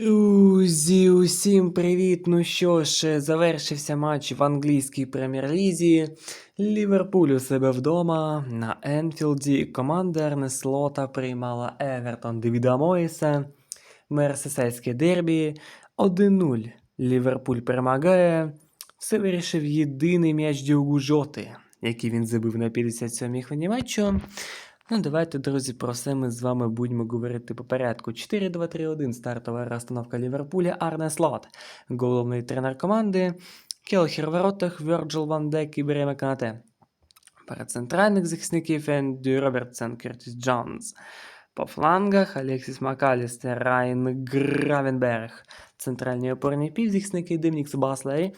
Друзі, усім привіт! Ну що ж, завершився матч в англійській прем'єр-лізі. Ліверпуль у себе вдома на Енфілді. Команда Ернеслота приймала Евертон Девіда Моїса. Мерсесайське дербі 1-0. Ліверпуль перемагає. Все вирішив єдиний м'яч Діогу Жоти, який він забив на 57-й хвилині матчу. Ну, давайте, друзі, про все ми з вами будемо говорити по порядку. 4-2-3-1 стартова розстановка Ліверпуля, Арне Слот, головний тренер команди, Келхер в воротах, Вьорджил Ван Дек і Береме Канате. Перед центральних захисників Енді Робертсон, Кертіс Джонс. По флангах Алексіс Макалістер, Райан Гравенберг. Центральні опорні півзахисники Димнікс Баслей.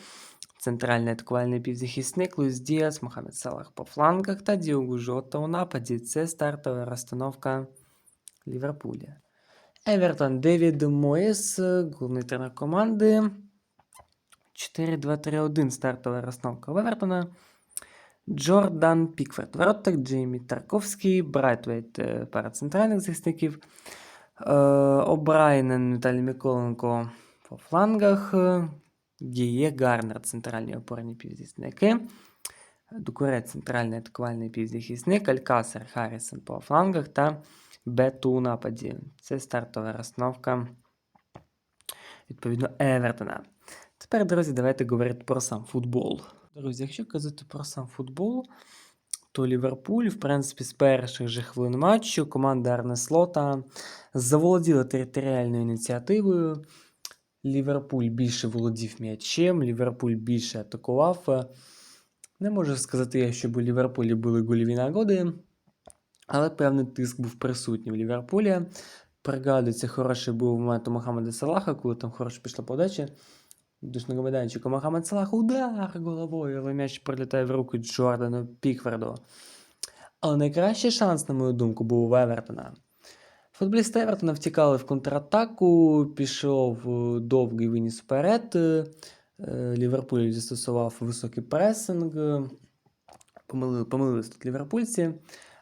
Центральний атакувальний півзахисник Луїс Діас, Мохамед Салах по флангах та Діогу Жота у нападі. Це стартова розстановка Ліверпуля. Евертон Девід Моєс, головний тренер команди. 4-2-3-1 стартова розстановка в Евертона. Джордан Пікфорд. Воротах Джеймі Тарковський, Брайтвейт е, пара центральних захисників. Е, О'Брайнен, Віталій Миколенко по флангах. Діє Гарнер, центральні опорні півзахисники. Дукуре, центральний атакувальний півзахисник, Алькасер, Харрісон по флангах та Бету у нападі. Це стартова розстановка відповідно Евертона. Тепер, друзі, давайте говорити про сам футбол. Друзі, якщо казати про сам футбол, то Ліверпуль, в принципі, з перших же хвилин матчу команда Арне Слота заволоділа територіальною ініціативою. Ліверпуль більше володів м'ячем, Ліверпуль більше атакував. Не можу сказати, я, щоб у Ліверпулі були гольові нагоди, але певний тиск був присутній в Ліверпулі. Пригадується, хороший був момент у Мохаммеда Салаха, коли там хороша пішла подача. Душного майданчика Мохаммед Салах удар головою, але м'яч прилітає в руки Джордану Пікфорду. Але найкращий шанс, на мою думку, був у Евертона. Футболісти Евертона втікали в контратаку, пішов е, довгий виніс вперед. е, Ліверпуль застосував високий пресинг. Помилили, помилились тут ліверпульці.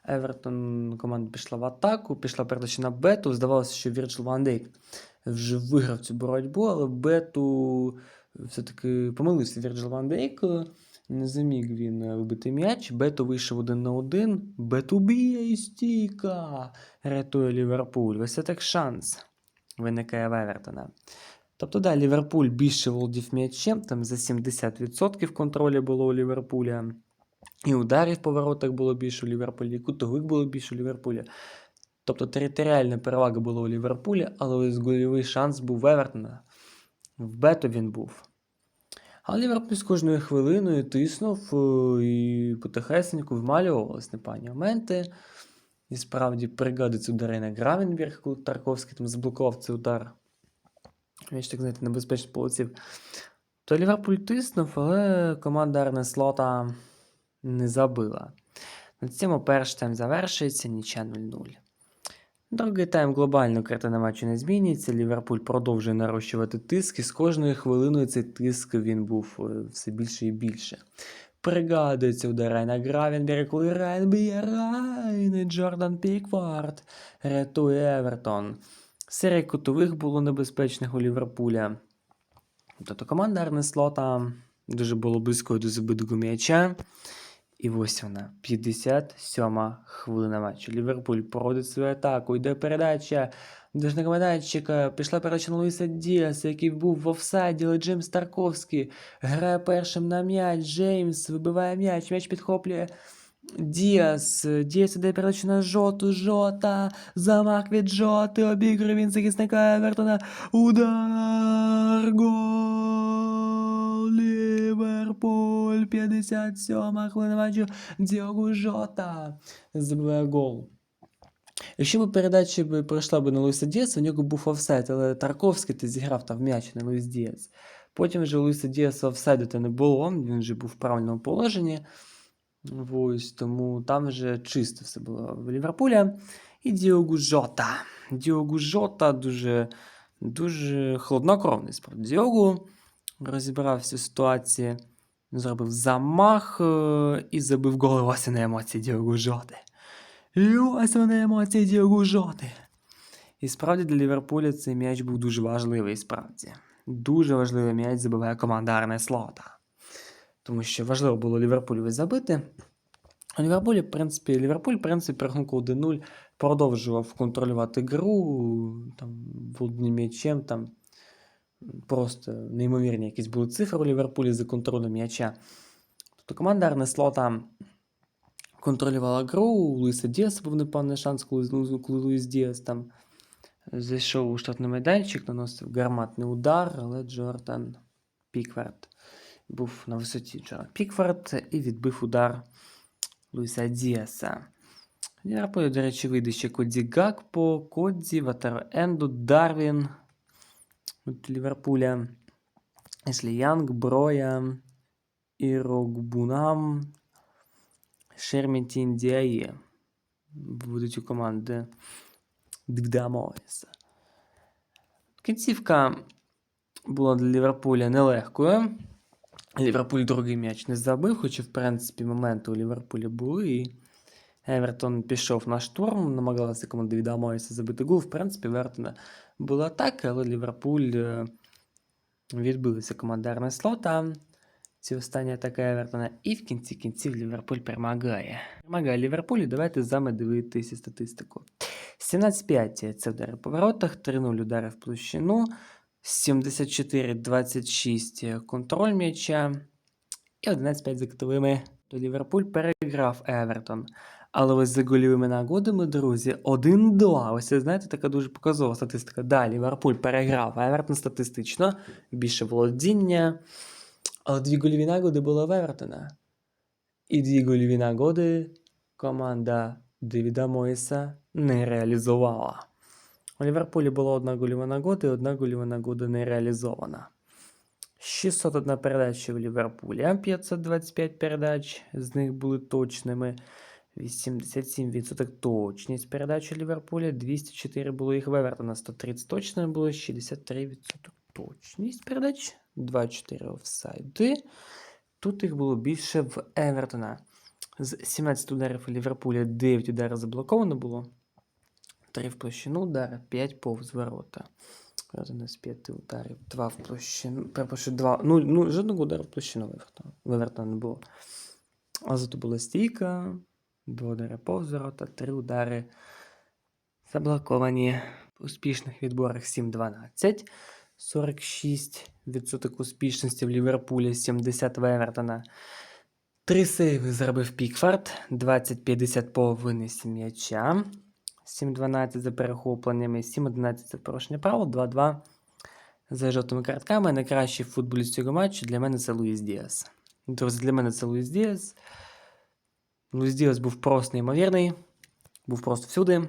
Евертон команда пішла в атаку, пішла передача на бету. Здавалося, що Вірджил Ван Дейк вже виграв цю боротьбу, але бету все-таки помилився Вірджил Ван Дейк. Не заміг він е, вибити м'яч. Бето вийшов один на один. Бету б'є і стійка. Рятує Ліверпуль. Ось це так шанс виникає в Евертона. Тобто, да, Ліверпуль більше володів м'ячем, там за 70% контролю було у Ліверпуля. І ударів по воротах було більше у Ліверпулі, і кутових було більше у Ліверпуля. Тобто територіальна перевага була у Ліверпулі, але ось гольовий шанс був в Евертона. В Бето він був. А Ліверпуль з кожною хвилиною тиснув е, і потихесеньку вмалювалися непані моменти. І справді пригадується удари на Гравенберг, коли Тарковський там заблокував цей удар. Ж так знаєте, небезпечно полетів. То Ліверпуль тиснув, але команда Арне Слота не забила. На цьому перший тайм завершується, нічя 0-0. Другий тайм глобально картина матчу не змінюється. Ліверпуль продовжує нарощувати тиск, і з кожною хвилиною цей тиск він був е, все більше і більше. Пригадується удар Райна Гравенберга, коли Райн б'є Райн і Джордан Піквард рятує Евертон. Серія кутових було небезпечних у Ліверпуля. Тобто команда Арне Слота дуже було близькою до забитого м'яча. І ось вона, 57-ма хвилина матчу. Ліверпуль проводить свою атаку, йде передача до майданчика. Пішла передача на Луїса Діаса, який був в офсайді, але Джеймс Тарковський грає першим на м'яч. Джеймс вибиває м'яч, м'яч підхоплює. Діас, Діас іде передачу на жоту, жота, замах від жоти, обігрує він захисника Евертона, удар, гол, Ліверпуль, 57 хвилина матчу, Діогу Жота забиває гол. Якщо б передача б пройшла б на Луїса Діаса, у нього був офсайд, але Тарковський ти зіграв там м'яч на Луїс Діас. Потім вже Луїса Діаса офсайду не було, він вже був в правильному положенні. Ось, тому там вже чисто все було в Ліверпуля. І Діогу Жота. Діогу Жота дуже, дуже холоднокровний справді. Діогу розібрався в ситуації, зробив замах е, і забив гол. Ось на емоції Діогу Жоти. Ось вони емоції Діогу Жоти. І справді для Ліверпуля цей м'яч був дуже важливий, справді. Дуже важливий м'яч забиває команда Арне Слота. Тому що важливо було Ліверпулю забити. У Ліверпулі, в принципі, Ліверпуль, в принципі, при рахунку 1-0 продовжував контролювати гру, там, м'ячем, там просто неймовірні якісь були цифри у Ліверпулі за контролем м'яча. Тобто команда Арне Слота контролювала гру, у Луїса Діаса був непевний шанс, коли, коли Луїс Діас там зайшов у штатний майданчик, наносив гарматний удар, але Джордан Пікверт був на висоті Джордан Пікверт і відбив удар Луїса Діаса. Ліверпулю, до речі, вийде ще Коді Гакпо, Кодзі, Ватеро Енду, Дарвін від Ліверпуля, Ешлі Янг, Броя, Ірогбунам, Шермітін Діає. Будуть у команди Дгдамоїса. Кінцівка була для Ліверпуля нелегкою. Ліверпуль другий м'яч не забив, хоча, в принципі, моменти у Ліверпулі були. І Евертон пішов на штурм, намагалася команда від Амоїса забити гол. В принципі, в Евертона була атака, але Ліверпуль е, відбилася команда Слота. Ці останні атаки Евертона. І в кінці кінців Ліверпуль перемагає. Перемагає Ліверпуль, і давайте з вами дивитися статистику. 17-5 це удари по воротах, 3-0 удари в площину, 74-26 контроль м'яча і 11-5 за кутовими. То Ліверпуль переграв Евертон. Але ось за гольовими нагодами, друзі, 1-2. Ось це, знаєте, така дуже показова статистика. Да, Ліверпуль переграв Евертон статистично, більше володіння. Але дві гольові нагоди було в Евертона. І дві гольові нагоди команда Девіда Моїса не реалізувала. У Ліверпулі була одна гольова нагода і одна гольова нагода не реалізована. 601 передача в Ліверпулі, 525 передач, з них були точними. 87% точність передач у Ліверпуля, 204 було їх в Евертона, 130 точно було, 63% точність передач, 24 офсайди. Тут їх було більше в Евертона. З 17 ударів Ліверпуля 9 ударів заблоковано було. 3 в площину удара, 5 повз ворота. Один з 5 ударів, 2 в площину. Перепрошую, 2. Ну, ну, жодного удару в площину в Евертона. В Евертона не було. А зато була стійка, 2 удари повз ворота, 3 удари заблоковані. В успішних відборах 7-12. 46% успішності в Ліверпулі, 70 в Евертона. Три сейви зробив Пікфорд, 20-50 по винесі м'яча, 7-12 за перехопленнями, 7-11 за порушення правил, 2-2 за жовтими картками. Найкращий футболіст цього матчу для мене це Луїс Діас. Друзі, для мене це Луїс Діас. Луїс Діас був просто неймовірний, був просто всюди.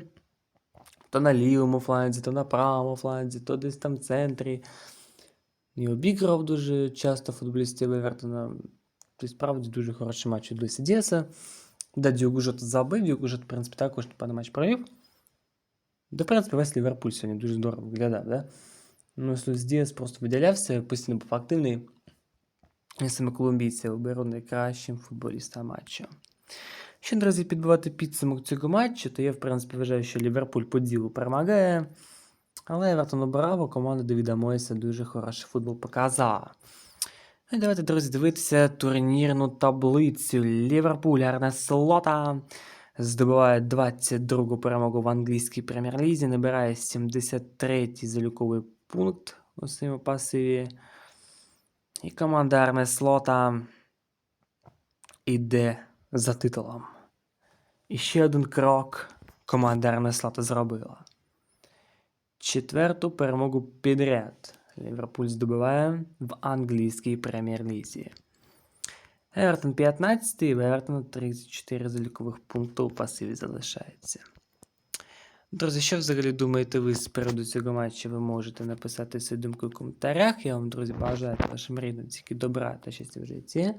То на лівому фланзі, то на правому фланзі, то десь там в центрі. І обіграв дуже часто футболістів Евертона. Тобто, справді дуже хороший матч від Луїса Діаса. Да, Діогу Жота забив, Діогу Жот, в принципі, також непевний матч провів. Да, в принципі, весь Ліверпуль сьогодні дуже здорово виглядав, да? Ну, Луїс Діас просто виділявся, постійно був активний. І саме колумбійці оберу найкращим футболістом матчу. Ще, друзі, підбивати підсумок цього матчу, то я, в принципі, вважаю, що Ліверпуль по ділу перемагає. Але Евертон обирав, команда Девіда Мойса дуже хороший футбол показала. Ну і давайте, друзі, дивитися турнірну таблицю. Ліверпуль Арне Слота здобуває 22 перемогу в англійській прем'єр-лізі, набирає 73-й заліковий пункт у своєму пасиві. І команда Арне Слота іде за титулом. І ще один крок команда Арне зробила. Четверту перемогу підряд. Ліверпуль здобуває в англійській прем'єр-лізі. Евертон 15 і в Евертона 34 залікових пункти у пасиві залишається. Друзі, що взагалі думаєте ви з приводу цього матчу? Ви можете написати свою думку в коментарях. Я вам, друзі, бажаю вашим рідним тільки добра та щастя в житті.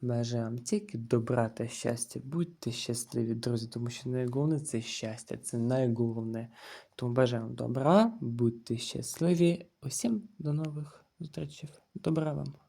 Бажаю вам тільки добра та щастя. Будьте щасливі, друзі, тому що найголовніше це щастя, це найголовне. Тому бажаю вам добра, будьте щасливі. Усім до нових зустрічей. Добра вам!